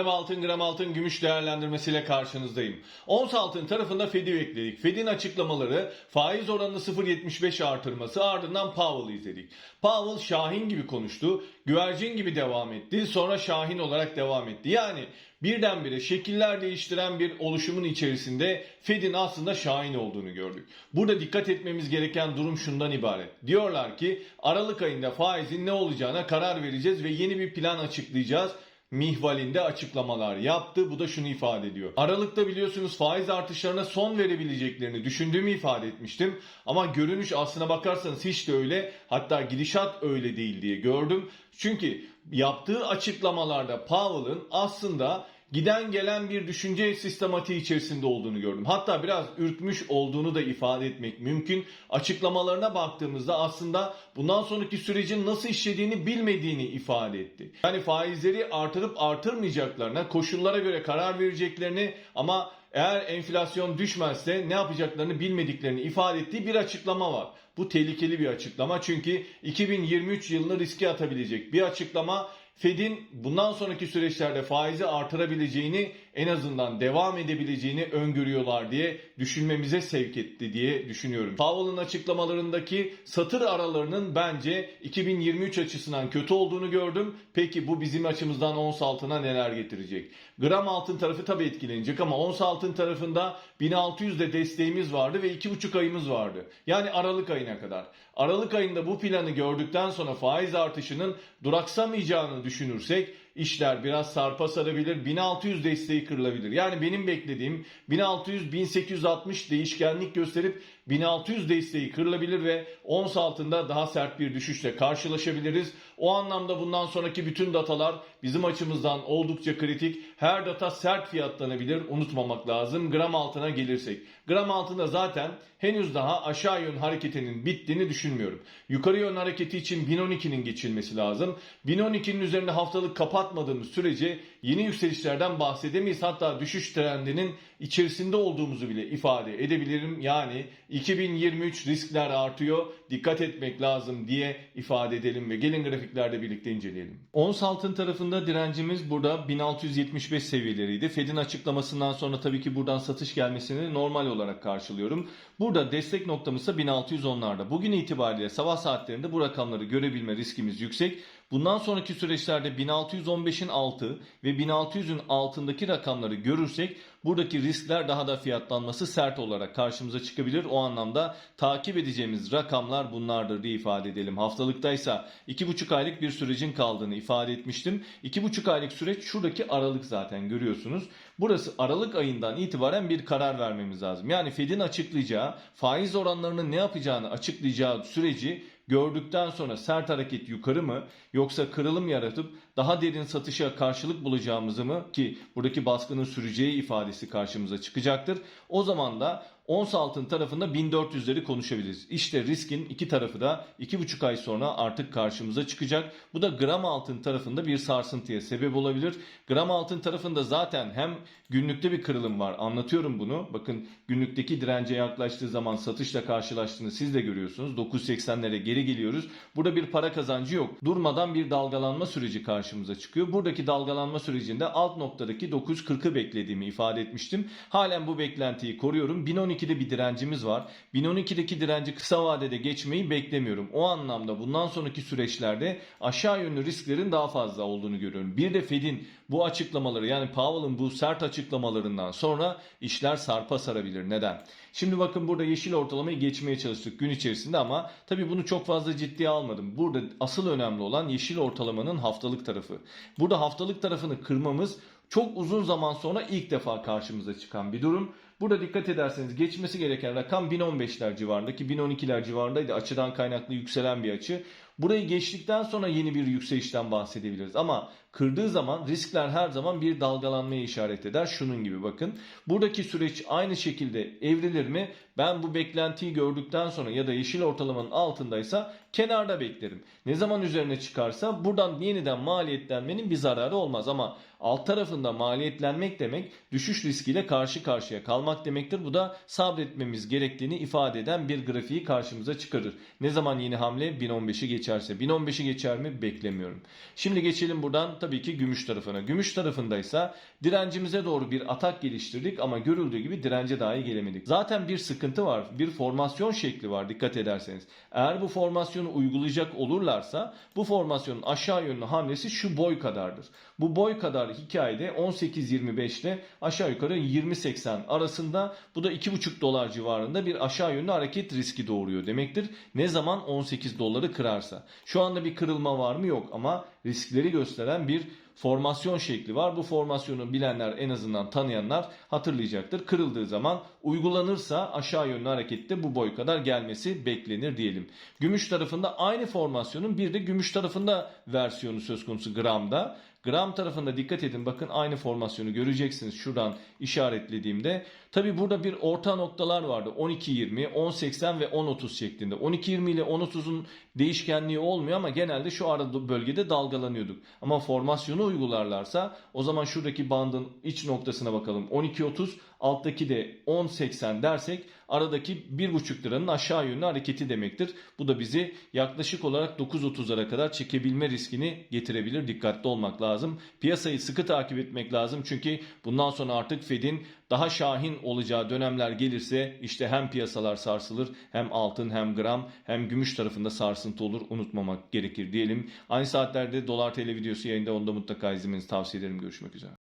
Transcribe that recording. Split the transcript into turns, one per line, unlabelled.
Gram altın, gram altın gümüş değerlendirmesiyle karşınızdayım. Ons altın tarafında Fed'i bekledik. Fed'in açıklamaları faiz oranını 0.75 artırması ardından Powell'ı izledik. Powell Şahin gibi konuştu, güvercin gibi devam etti, sonra Şahin olarak devam etti. Yani birdenbire şekiller değiştiren bir oluşumun içerisinde Fed'in aslında Şahin olduğunu gördük. Burada dikkat etmemiz gereken durum şundan ibaret. Diyorlar ki Aralık ayında faizin ne olacağına karar vereceğiz ve yeni bir plan açıklayacağız mihvalinde açıklamalar yaptı. Bu da şunu ifade ediyor. Aralıkta biliyorsunuz faiz artışlarına son verebileceklerini düşündüğümü ifade etmiştim. Ama görünüş aslına bakarsanız hiç de öyle. Hatta gidişat öyle değil diye gördüm. Çünkü yaptığı açıklamalarda Powell'ın aslında giden gelen bir düşünce sistematiği içerisinde olduğunu gördüm. Hatta biraz ürkmüş olduğunu da ifade etmek mümkün. Açıklamalarına baktığımızda aslında bundan sonraki sürecin nasıl işlediğini bilmediğini ifade etti. Yani faizleri artırıp artırmayacaklarına, koşullara göre karar vereceklerini ama eğer enflasyon düşmezse ne yapacaklarını bilmediklerini ifade ettiği bir açıklama var. Bu tehlikeli bir açıklama çünkü 2023 yılını riske atabilecek bir açıklama. Fed'in bundan sonraki süreçlerde faizi artırabileceğini en azından devam edebileceğini öngörüyorlar diye düşünmemize sevk etti diye düşünüyorum. Powell'ın açıklamalarındaki satır aralarının bence 2023 açısından kötü olduğunu gördüm. Peki bu bizim açımızdan ons altına neler getirecek? Gram altın tarafı tabii etkilenecek ama ons altın tarafında 1600'de desteğimiz vardı ve 2,5 ayımız vardı. Yani Aralık ayına kadar. Aralık ayında bu planı gördükten sonra faiz artışının duraksamayacağını düşünürsek işler biraz sarpa sarabilir. 1600 desteği kırılabilir. Yani benim beklediğim 1600-1860 değişkenlik gösterip 1600 desteği kırılabilir ve ons altında daha sert bir düşüşle karşılaşabiliriz. O anlamda bundan sonraki bütün datalar bizim açımızdan oldukça kritik. Her data sert fiyatlanabilir. Unutmamak lazım. Gram altına gelirsek. Gram altında zaten henüz daha aşağı yön hareketinin bittiğini düşünmüyorum. Yukarı yön hareketi için 1012'nin geçilmesi lazım. 1012'nin üzerinde haftalık kapatmadığımız sürece yeni yükselişlerden bahsedemeyiz. Hatta düşüş trendinin içerisinde olduğumuzu bile ifade edebilirim. Yani 2023 riskler artıyor. Dikkat etmek lazım diye ifade edelim ve gelin grafiklerde birlikte inceleyelim. Ons altın tarafında direncimiz burada 1675 seviyeleriydi. Fed'in açıklamasından sonra tabii ki buradan satış gelmesini normal olarak karşılıyorum. Burada destek noktamız ise 1610'larda. Bugün itibariyle sabah saatlerinde bu rakamları görebilme riskimiz yüksek. Bundan sonraki süreçlerde 1615'in altı ve 1600'ün altındaki rakamları görürsek buradaki riskler daha da fiyatlanması sert olarak karşımıza çıkabilir. O anlamda takip edeceğimiz rakamlar bunlardır diye ifade edelim. Haftalıktaysa 2,5 aylık bir sürecin kaldığını ifade etmiştim. 2,5 aylık süreç şuradaki aralık zaten görüyorsunuz. Burası Aralık ayından itibaren bir karar vermemiz lazım. Yani Fed'in açıklayacağı faiz oranlarının ne yapacağını açıklayacağı süreci gördükten sonra sert hareket yukarı mı yoksa kırılım yaratıp daha derin satışa karşılık bulacağımızı mı ki buradaki baskının süreceği ifadesi karşımıza çıkacaktır. O zaman da ons altın tarafında 1400'leri konuşabiliriz. İşte riskin iki tarafı da 2,5 ay sonra artık karşımıza çıkacak. Bu da gram altın tarafında bir sarsıntıya sebep olabilir. Gram altın tarafında zaten hem günlükte bir kırılım var. Anlatıyorum bunu. Bakın günlükteki dirence yaklaştığı zaman satışla karşılaştığını siz de görüyorsunuz. 980'lere geri geliyoruz. Burada bir para kazancı yok. Durmadan bir dalgalanma süreci karşımıza çıkıyor. Buradaki dalgalanma sürecinde alt noktadaki 940'ı beklediğimi ifade etmiştim. Halen bu beklentiyi koruyorum. 1012'de bir direncimiz var. 1012'deki direnci kısa vadede geçmeyi beklemiyorum. O anlamda bundan sonraki süreçlerde aşağı yönlü risklerin daha fazla olduğunu görüyorum. Bir de Fed'in bu açıklamaları yani Powell'ın bu sert açıklamalarından sonra işler sarpa sarabilir. Neden? Şimdi bakın burada yeşil ortalamayı geçmeye çalıştık gün içerisinde ama tabii bunu çok fazla ciddiye almadım. Burada asıl önemli olan yeşil ortalamanın haftalık tarafı. Burada haftalık tarafını kırmamız çok uzun zaman sonra ilk defa karşımıza çıkan bir durum. Burada dikkat ederseniz geçmesi gereken rakam 1015'ler civarındaki 1012'ler civarındaydı. Açıdan kaynaklı yükselen bir açı. Burayı geçtikten sonra yeni bir yükselişten bahsedebiliriz. Ama kırdığı zaman riskler her zaman bir dalgalanmaya işaret eder. Şunun gibi bakın. Buradaki süreç aynı şekilde evrilir mi? Ben bu beklentiyi gördükten sonra ya da yeşil ortalamanın altındaysa kenarda beklerim. Ne zaman üzerine çıkarsa buradan yeniden maliyetlenmenin bir zararı olmaz. Ama alt tarafında maliyetlenmek demek düşüş riskiyle karşı karşıya kalmak demektir. Bu da sabretmemiz gerektiğini ifade eden bir grafiği karşımıza çıkarır. Ne zaman yeni hamle 1015'i geçerse. 1015'i geçer mi beklemiyorum. Şimdi geçelim buradan tabii ki gümüş tarafına. Gümüş tarafındaysa direncimize doğru bir atak geliştirdik ama görüldüğü gibi dirence dahi gelemedik. Zaten bir sıkıntı var. Bir formasyon şekli var dikkat ederseniz. Eğer bu formasyonu uygulayacak olurlarsa bu formasyonun aşağı yönlü hamlesi şu boy kadardır. Bu boy kadar hikayede 18.25 ile aşağı yukarı 20.80 arasında bu da 2,5 dolar civarında bir aşağı yönlü hareket riski doğuruyor demektir. Ne zaman 18 doları kırarsa. Şu anda bir kırılma var mı yok ama riskleri gösteren bir formasyon şekli var. Bu formasyonu bilenler en azından tanıyanlar hatırlayacaktır. Kırıldığı zaman uygulanırsa aşağı yönlü harekette bu boy kadar gelmesi beklenir diyelim. Gümüş tarafında aynı formasyonun bir de gümüş tarafında versiyonu söz konusu gramda. Gram tarafında dikkat edin bakın aynı formasyonu göreceksiniz şuradan işaretlediğimde. Tabi burada bir orta noktalar vardı 12.20, 10.80 ve 10.30 şeklinde. 12.20 ile 10.30'un değişkenliği olmuyor ama genelde şu arada bölgede dalgalanıyorduk. Ama formasyonu uygularlarsa o zaman şuradaki bandın iç noktasına bakalım 12.30 alttaki de 10.80 dersek aradaki 1.5 liranın aşağı yönlü hareketi demektir. Bu da bizi yaklaşık olarak 9.30'lara kadar çekebilme riskini getirebilir. Dikkatli olmak lazım. Piyasayı sıkı takip etmek lazım. Çünkü bundan sonra artık Fed'in daha şahin olacağı dönemler gelirse işte hem piyasalar sarsılır hem altın hem gram hem gümüş tarafında sarsıntı olur unutmamak gerekir diyelim. Aynı saatlerde dolar TL videosu yayında onu da mutlaka izlemenizi tavsiye ederim. Görüşmek üzere.